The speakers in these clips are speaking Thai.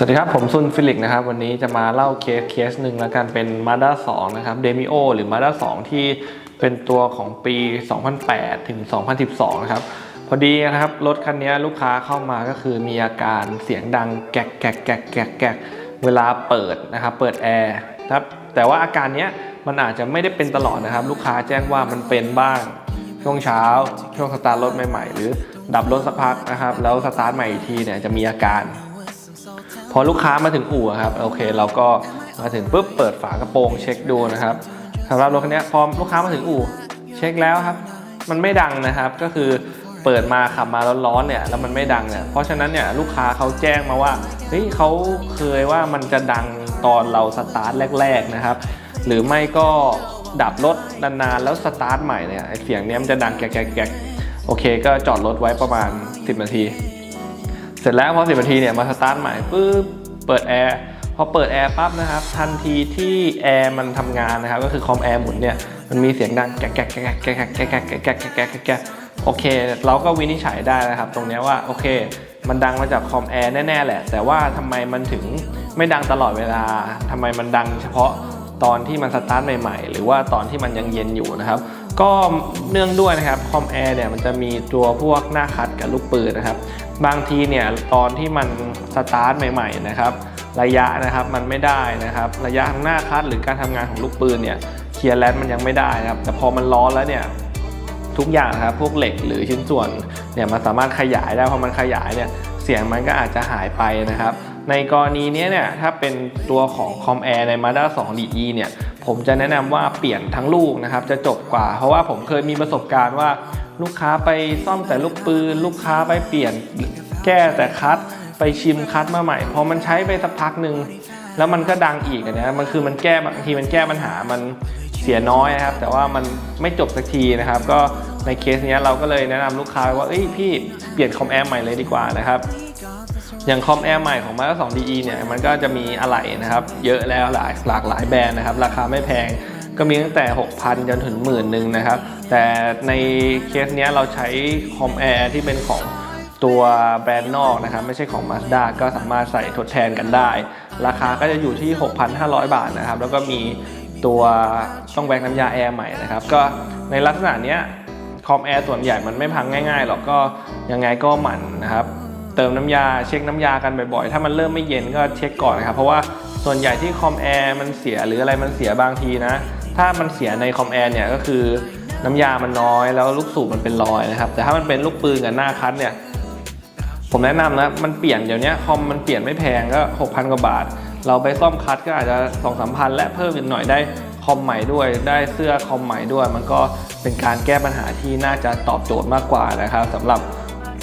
สวัสดีครับ ผมซุนฟิลิกนะครับ วันนี้จะมาเล่าเคสเคสหนึ่งแล้วกันเป็น Mazda 2นะครับ Demio หรือ Mazda 2ที่เป็นตัวของปี 2008 ถึง 2012 นะครับ พอดีนะครับ รถคันนี้ลูกค้าเข้ามาก็คือมีอาการเสียงดังแกกแกกแกกแกกแกกเวลาเปิดนะครับ เปิดแอร์นะครับแต่ว่าอาการนี้มันอาจจะไม่ได้เป็นตลอดนะครับ ลูกค้าแจ้งว่ามันเป็นบ้างช่วงเช้า ช่วงสตาร์ทรถใหม่ๆ หรือดับรถสักพักนะครับ แล้วสตาร์ทใหม่อีกทีเนี่ยจะมีอาการ พอลูกค้ามาถึงอู่ครับโอเคเราก็มาถึงปุ๊บเปิดฝากระโปรงเช็คดูนะครับสำหรับรถคันนี้พอลูกค้ามาถึงอู่เช็คแล้วครับ มันไม่ดังนะครับก็คือเปิดมาขับมาร้อนๆเนี่ยแล้วมันไม่ดังเนี่ยเพราะฉะนั้นเนี่ยลูกค้าเขาแจ้งมาว่าเฮ้ยเขาเคยว่ามันจะดังตอนเราสตาร์ทแรก ๆนะครับ หรือไม่ก็ดับรถนานๆแล้วสตาร์ทใหม่เนี่ยเสียงเนี้ยมันจะดังแกกๆๆโอเค ก็จอดรถไว้ประมาณ 10 นาที เสร็จแล้วพอสิบนาทีเนี่ยมาสตาร์ทใหม่ปุ๊บเปิดแอร์พอเปิดแอร์ปั๊บนะครับทันทีที่แอร์มันทำงานนะครับก็คือคอมแอร์หมุนเนี่ยมันมีเสียงดังแกะแกะแกะแกะแกะแกะแกะแกะแกะแกะแกะแกะแกโอเค เราก็วินิจฉัยได้นะครับ ตรงนี้ว่าโอเค มันดังมาจากคอมแอร์แน่ๆแหละ แต่ว่าทำไมมันถึงไม่ดังตลอดเวลาทำไมมันดังเฉพาะ ตอนที่มันสตาร์ทใหม่ๆ หรือว่าตอนที่มันยังเย็นอยู่นะครับ ก็เนื่องด้วยนะครับคอมแอร์เนี่ยมันจะมีตัวพวกหน้าคัดกับลูกปืนนะครับ บางทีเนี่ยตอนที่มันสตาร์ทใหม่ๆนะครับระยะนะครับมันไม่ได้นะครับ ระยะทางหน้าคัดหรือการทำงานของลูกปืนเนี่ยเคลียร์แลนด์มันยังไม่ได้นะครับ แต่พอมันร้อนแล้วเนี่ยทุกอย่างนะครับพวกเหล็กหรือชิ้นส่วนเนี่ยมันสามารถขยายได้พอมันขยายเนี่ยเสียงมันก็อาจจะหายไปนะครับ ในกรณีนี้เนี่ยถ้าเป็นตัวของคอมแอร์ใน Mazda 2 DE เนี่ยผมจะแนะนำว่าเปลี่ยนทั้งลูกนะครับจะจบกว่า เพราะว่าผมเคยมีประสบการณ์ว่าลูกค้าไปซ่อมแต่ลูกปืน ลูกค้าไปเปลี่ยนแก้แต่คัดไปชิมคัดมาใหม่พอมันใช้ไปสักพักหนึ่งแล้วมันก็ดังอีกอะนะมันคือมันแก้บางทีมันแก้ปัญหามันเสียน้อยนะครับ แต่ว่ามันไม่จบสักทีนะครับ ก็ในเคสเนี้ยเราก็เลยแนะนำลูกค้าว่าเอ้ยพี่เปลี่ยนคอมแอร์ใหม่เลยดีกว่านะครับ อย่างคอมแอร์ใหม่ของ Mazda 2 DE เนี่ยมันก็จะมีอะไหล่นะครับ เยอะแล้วหลายหลากหลายแบรนด์นะครับ ราคาไม่แพงก็มีตั้งแต่ 6,000 จนถึงหมื่นหนึ่งนะครับ แต่ในเคสเนี้ยเราใช้คอมแอร์ที่เป็นของตัวแบรนด์นอกนะครับ ไม่ใช่ของ Mazda ก็สามารถใส่ทดแทนกันได้ ราคาก็จะอยู่ที่ 6,500 บาทนะครับ แล้วก็มีตัวต้องแบกน้ำยาแอร์ใหม่นะครับ ก็ในลักษณะเนี้ยคอมแอร์ส่วนใหญ่มันไม่พังง่ายๆหรอกก็ยังไงก็หมั่นนะครับ เติมน้ำยาเช็คน้ำยากันบ่อยๆ ถ้ามันเริ่มไม่เย็นก็เช็คก่อนนะครับ เพราะว่าส่วนใหญ่ที่คอมแอร์มันเสียหรืออะไรมันเสียบางทีนะ ถ้ามันเสียในคอมแอร์เนี่ยก็คือน้ำยามันน้อยแล้วลูกสูบมันเป็นรอยนะครับ แต่ถ้ามันเป็นลูกปืนกับหน้าคัดเนี่ย ผมแนะนำนะมันเปลี่ยนเดี๋ยวนี้คอมมันเปลี่ยนไม่แพงก็6,000กว่าบาท เราไปซ่อมคัดก็อาจจะ2องสามพันและเพิ่มอีกหน่อยได้คอมใหม่ด้วยได้เสื้อคอมใหม่ด้วย มันก็เป็นการแก้ปัญหาที่น่าจะตอบโจทย์มากกว่านะครับสำหรับ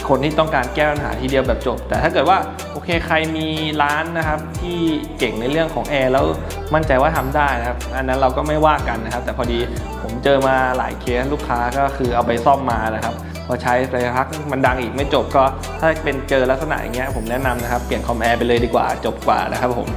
คนที่ต้องการแก้ปัญหาทีเดียวแบบจบ แต่ถ้าเกิดว่าโอเคใครมีร้านนะครับที่เก่งในเรื่องของแอร์แล้วมั่นใจว่าทำได้นะครับอันนั้นเราก็ไม่ว่ากันนะครับ แต่พอดีผมเจอมาหลายเคสลูกค้าก็คือเอาไปซ่อมมานะครับพอใช้ไปพักมันดังอีกไม่จบก็ถ้าเป็นเจอลักษณะอย่างเงี้ยผมแนะนำนะครับเปลี่ยนคอมแอร์ไปเลยดีกว่าจบกว่านะครับผม